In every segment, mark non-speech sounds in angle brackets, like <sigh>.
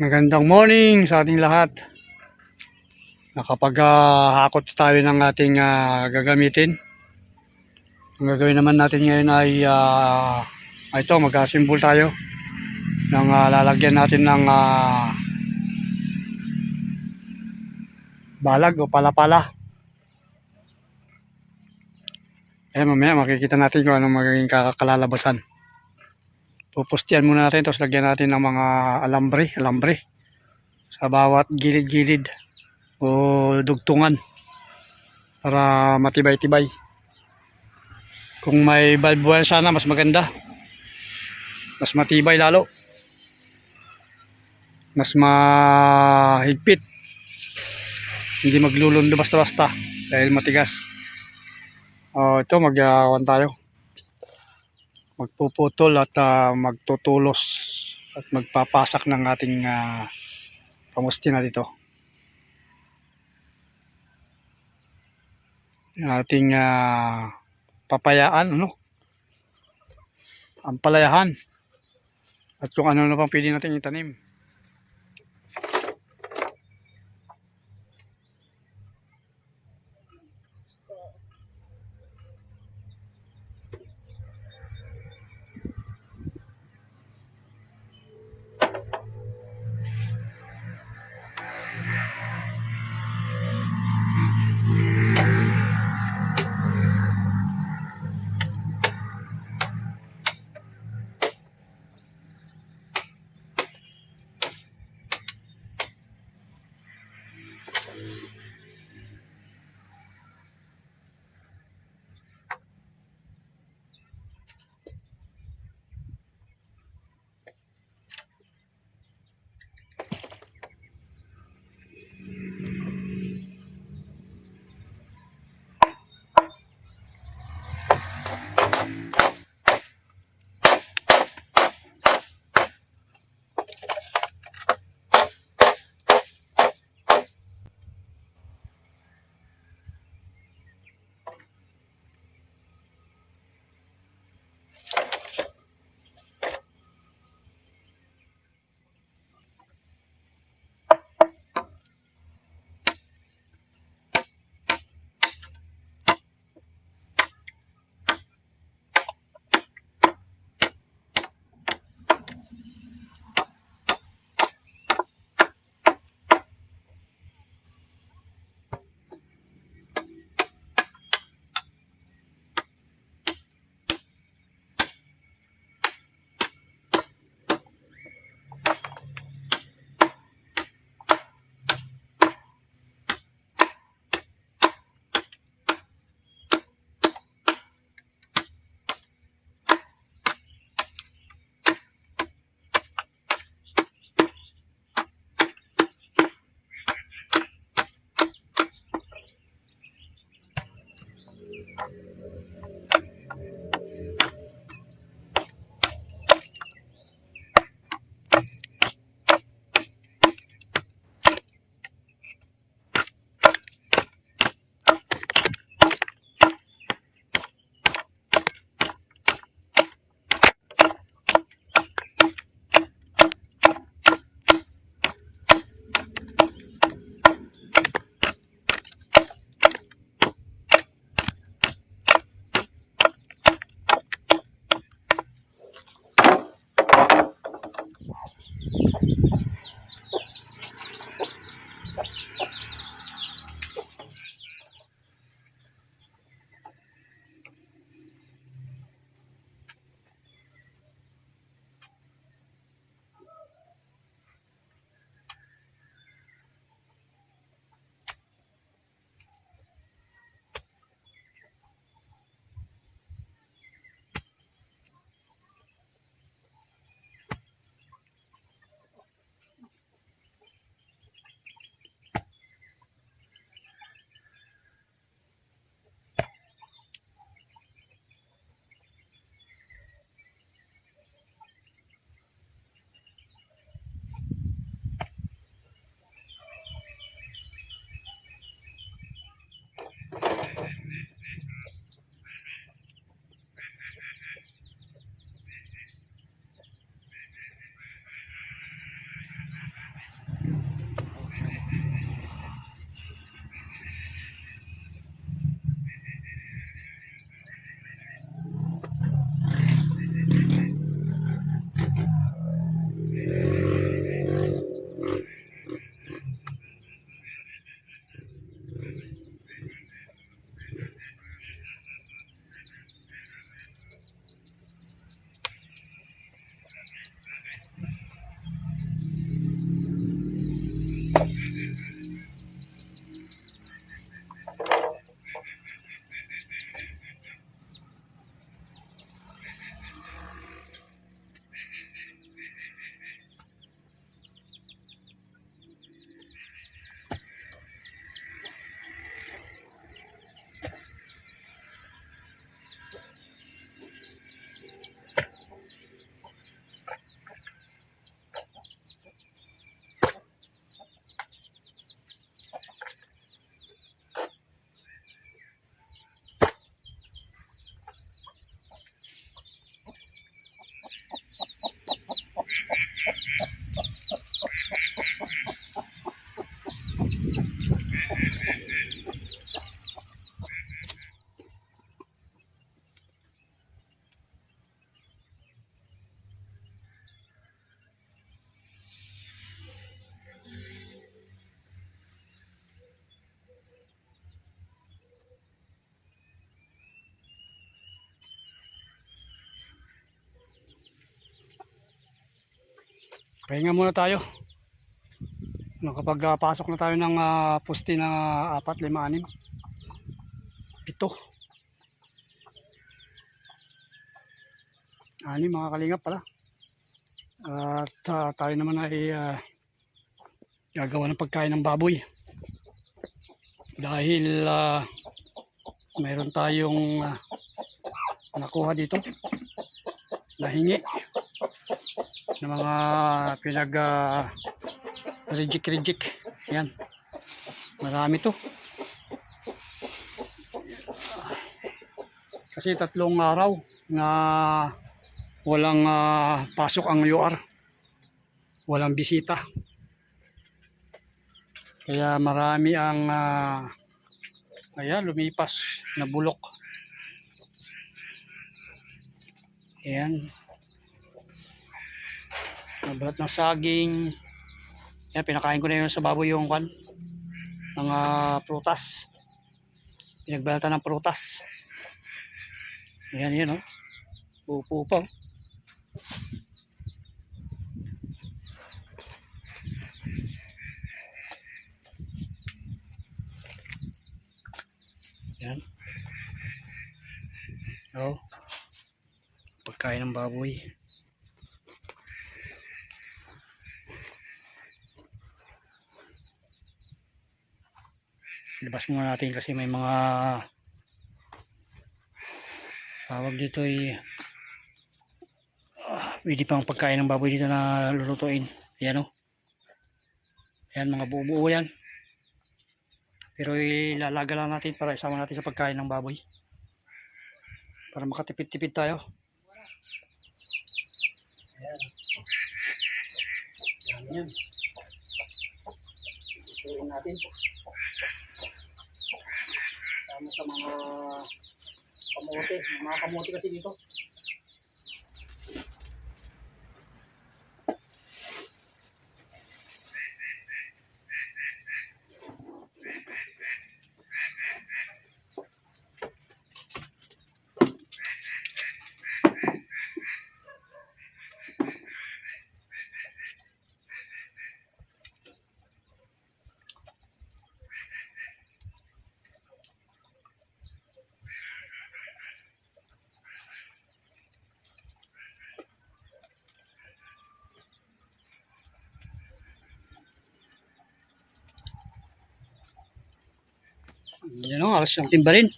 Magandang morning sa ating lahat. Nakapag-hakot tayo ng ating ah, gagamitin. Ang gagawin naman natin ngayon ay ah, ito, mag-asimbol tayo ng ah, lalagyan natin ng ah, balag o palapala. Eh mamaya makikita natin kung anong magiging kakalalabasan. Pupustian muna natin tapos lagyan natin ng mga alambre, alambre sa bawat gilid-gilid o dugtungan para matibay-tibay. Kung may valve wire sana mas maganda. Mas matibay lalo. Mas mahigpit. Hindi maglulundo basta-basta dahil matigas. Oh, ito mag-awan tayo magpuputol at ah, magtutulos at magpapasak ng ating uh, pamusti na dito. Ating ah, papayaan, ano? Ang palayahan. At kung ano na pang pwede natin itanim. Pahinga muna tayo. Nakapag ah, pasok na tayo ng ah, pusti na 4, 5, 6. Pito. Ani mga kalingap pala. At ah, tayo naman ay ah, gagawa ng pagkain ng baboy. Dahil ah, mayroon tayong ah, nakuha dito. Nahingi. Ng mga pinag uh, reject reject yan. Marami to. Kasi tatlong araw na walang ah, pasok ang UR walang bisita. Kaya marami ang uh, ayan lumipas na bulok ayan Nabalat ng saging. Yan, pinakain ko na yun sa baboy yung kwan. Mga prutas. Pinagbalatan ng prutas. Yan, yan, oh. Pupo pa. Yan. Oh. Pagkain ng baboy. Labas muna natin kasi may mga tawag dito ay ah, pwede pang pagkain ng baboy dito na lulutuin. Ayan o. Ayan mga buo-buo yan. Pero ilalaga lang natin para isama natin sa pagkain ng baboy. Para makatipid-tipid tayo. Ayan. Ayan yan. Lutuin natin sama sa mga kamote. Mga kamote kasi dito. Yan o, alas ng timba rin.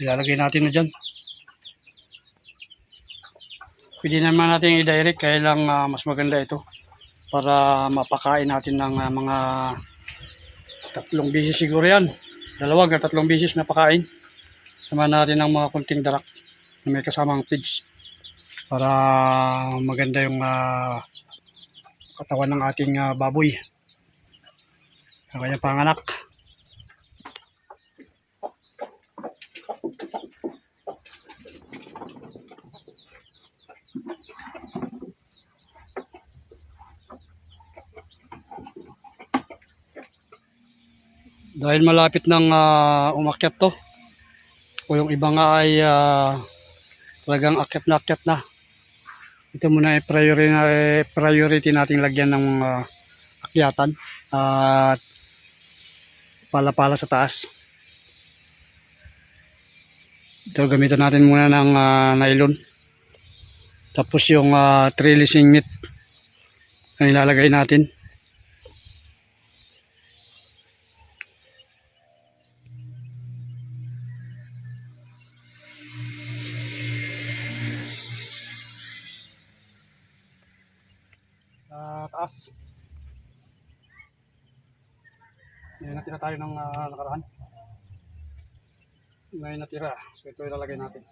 Ilalagay natin na dyan. Pwede naman natin i-direct kaya lang ah, mas maganda ito para mapakain natin ng ah, mga tatlong bisis siguro yan. Dalawag na tatlong bisis na pakain. Sama natin ng mga kunting darak na may kasamang feeds para maganda yung ah, katawan ng ating ah, baboy ang kanyang panganak. Dahil malapit ng uh, ah, umakyat to o yung iba nga ay uh, talagang akyat na akyat na ito muna ay eh, priority, priority natin lagyan ng uh, akyatan. At pala-pala sa taas. Ito gamitan natin muna ng ah, nylon. Tapos yung uh, trellising net na ilalagay natin. Tayo ng ah, nakaraan. May natira. So ito ilalagay natin.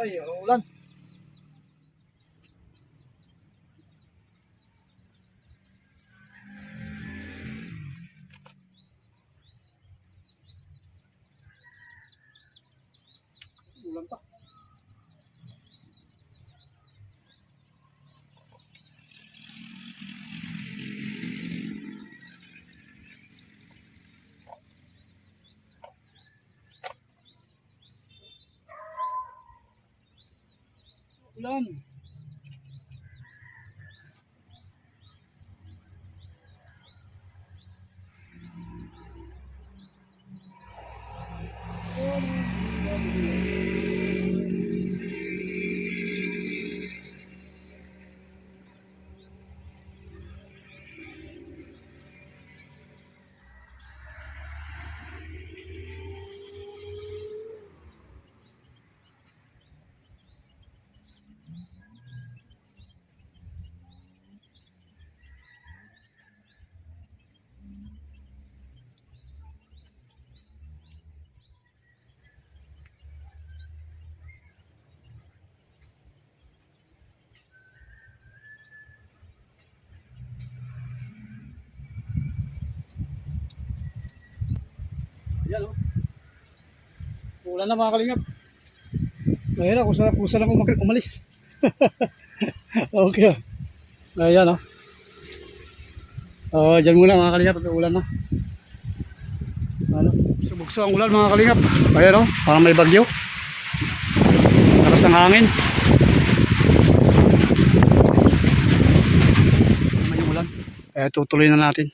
哎呦那 Ulan. Yan oh. Ulan na mga kalingap. Ayan ako sa kusa lang umak- umalis. <laughs> okay. Ayan oh. Oh, dyan muna mga kalingap, ulan na. Ano? Subugso ang ulan mga kalingap. Ayan oh, parang may bagyo. Lakas ng hangin. May ulan. Eh, tutuloy na natin.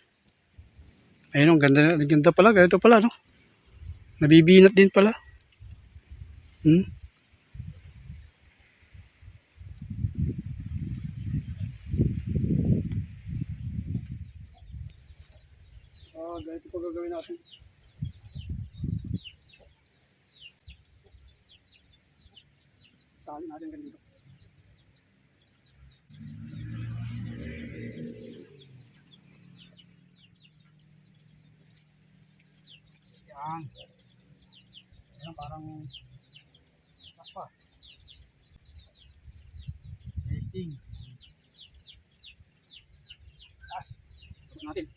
Ayun, ang ganda, ang ganda pala, ganito pala, no? Nabibinat din pala. Hmm? Ah, ganito pa gagawin natin. Tali natin ganito. Yan. Parang mas pa. Testing. Tas. Tuloy natin.